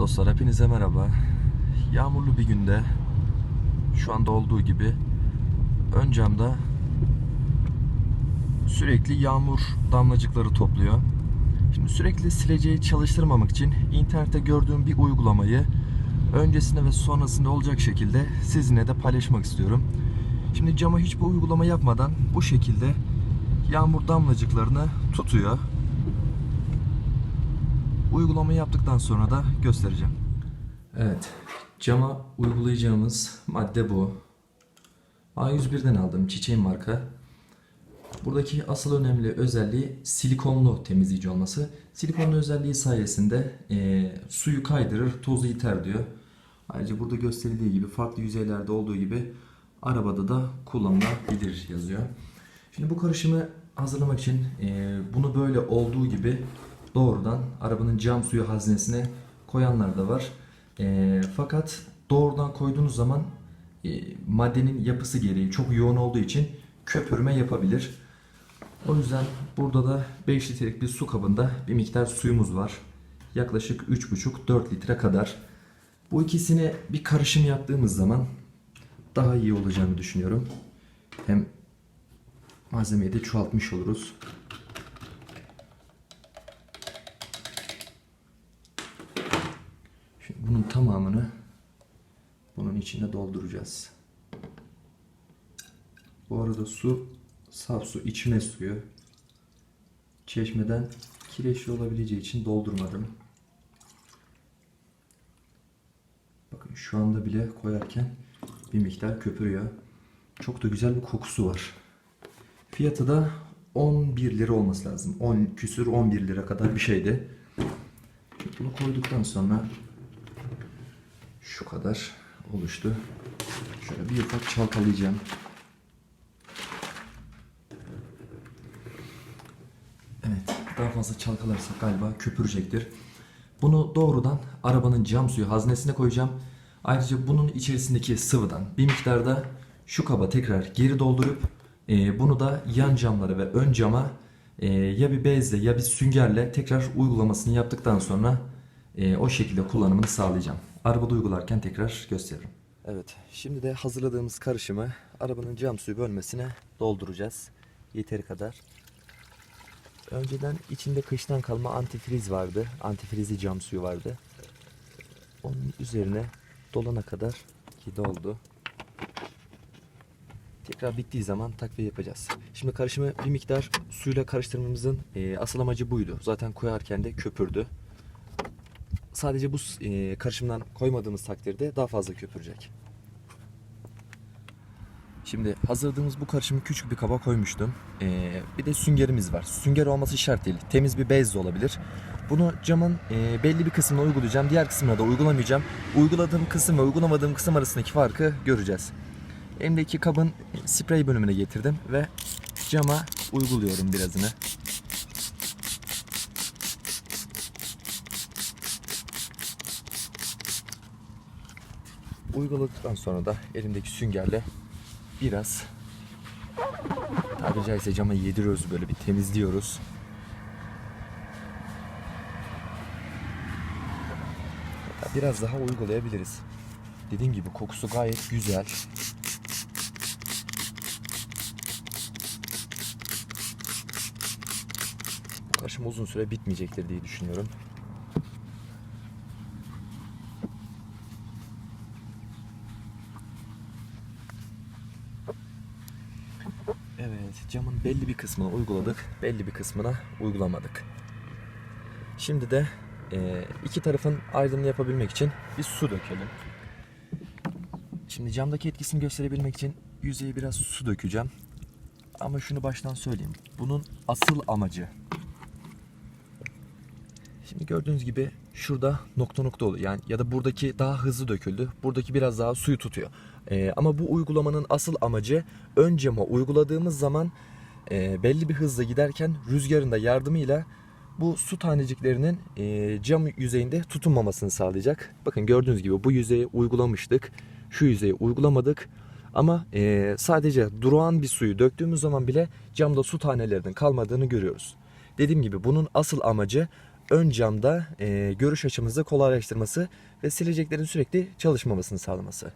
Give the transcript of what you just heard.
Dostlar hepinize merhaba. Yağmurlu bir günde şu anda olduğu gibi ön camda sürekli yağmur damlacıkları topluyor. Şimdi sürekli sileceği çalıştırmamak için internette gördüğüm bir uygulamayı öncesinde ve sonrasında olacak şekilde sizinle de paylaşmak istiyorum. Şimdi cama hiçbir uygulama yapmadan bu şekilde yağmur damlacıklarını tutuyor. Uygulama yaptıktan sonra da göstereceğim. Evet, cama uygulayacağımız madde bu. A101'den aldım çiçeğin marka. Buradaki asıl önemli özelliği silikonlu temizleyici olması. Silikonlu özelliği sayesinde e, suyu kaydırır, tozu iter diyor. Ayrıca burada gösterildiği gibi farklı yüzeylerde olduğu gibi arabada da kullanılabilir yazıyor. Şimdi bu karışımı hazırlamak için e, bunu böyle olduğu gibi doğrudan arabanın cam suyu haznesine koyanlar da var. E, fakat doğrudan koyduğunuz zaman e, maddenin yapısı gereği çok yoğun olduğu için köpürme yapabilir. O yüzden burada da 5 litrelik bir su kabında bir miktar suyumuz var. Yaklaşık 3,5-4 litre kadar. Bu ikisini bir karışım yaptığımız zaman daha iyi olacağını düşünüyorum. Hem malzemeyi de çoğaltmış oluruz. Bunun tamamını bunun içine dolduracağız. Bu arada su saf su içme suyu. Çeşmeden kireçli olabileceği için doldurmadım. Bakın şu anda bile koyarken bir miktar köpürüyor. Çok da güzel bir kokusu var. Fiyatı da 11 lira olması lazım. 10 küsür 11 lira kadar bir şeydi. Bunu koyduktan sonra şu kadar oluştu. Şöyle bir ufak çalkalayacağım. Evet, daha fazla çalkalarsak galiba köpürecektir. Bunu doğrudan arabanın cam suyu haznesine koyacağım. Ayrıca bunun içerisindeki sıvıdan bir miktarda şu kaba tekrar geri doldurup e, bunu da yan camlara ve ön cama e, ya bir bezle ya bir süngerle tekrar uygulamasını yaptıktan sonra e, o şekilde kullanımını sağlayacağım. Arabada uygularken tekrar gösteririm. Evet, şimdi de hazırladığımız karışımı arabanın cam suyu bölmesine dolduracağız. Yeteri kadar. Önceden içinde kıştan kalma antifriz vardı. Antifrizli cam suyu vardı. Onun üzerine dolana kadar ki doldu. Tekrar bittiği zaman takviye yapacağız. Şimdi karışımı bir miktar suyla karıştırmamızın e, asıl amacı buydu. Zaten koyarken de köpürdü. Sadece bu e, karışımdan koymadığımız takdirde daha fazla köpürecek. Şimdi hazırladığımız bu karışımı küçük bir kaba koymuştum. Ee, bir de süngerimiz var. Sünger olması şart değil. Temiz bir bez de olabilir. Bunu camın e, belli bir kısmına uygulayacağım. Diğer kısmına da uygulamayacağım. Uyguladığım kısım ve uygulamadığım kısım arasındaki farkı göreceğiz. Elimdeki kabın e, sprey bölümüne getirdim ve cama uyguluyorum birazını. Uyguladıktan sonra da elimdeki süngerle biraz tabiri caizse cama yediriyoruz böyle bir temizliyoruz. Biraz daha uygulayabiliriz. Dediğim gibi kokusu gayet güzel. Bu karışım uzun süre bitmeyecektir diye düşünüyorum. Evet, camın belli bir kısmını uyguladık, belli bir kısmına uygulamadık. Şimdi de e, iki tarafın ayrımını yapabilmek için bir su dökelim. Şimdi camdaki etkisini gösterebilmek için yüzeye biraz su dökeceğim. Ama şunu baştan söyleyeyim. Bunun asıl amacı. Şimdi gördüğünüz gibi şurada nokta nokta oluyor. Yani ya da buradaki daha hızlı döküldü. Buradaki biraz daha suyu tutuyor. Ee, ama bu uygulamanın asıl amacı ön cama uyguladığımız zaman e, belli bir hızla giderken rüzgarın da yardımıyla bu su taneciklerinin e, cam yüzeyinde tutunmamasını sağlayacak. Bakın gördüğünüz gibi bu yüzeye uygulamıştık. Şu yüzeye uygulamadık. Ama e, sadece durağan bir suyu döktüğümüz zaman bile camda su tanelerinin kalmadığını görüyoruz. Dediğim gibi bunun asıl amacı ön camda e, görüş açımızı kolaylaştırması ve sileceklerin sürekli çalışmamasını sağlaması.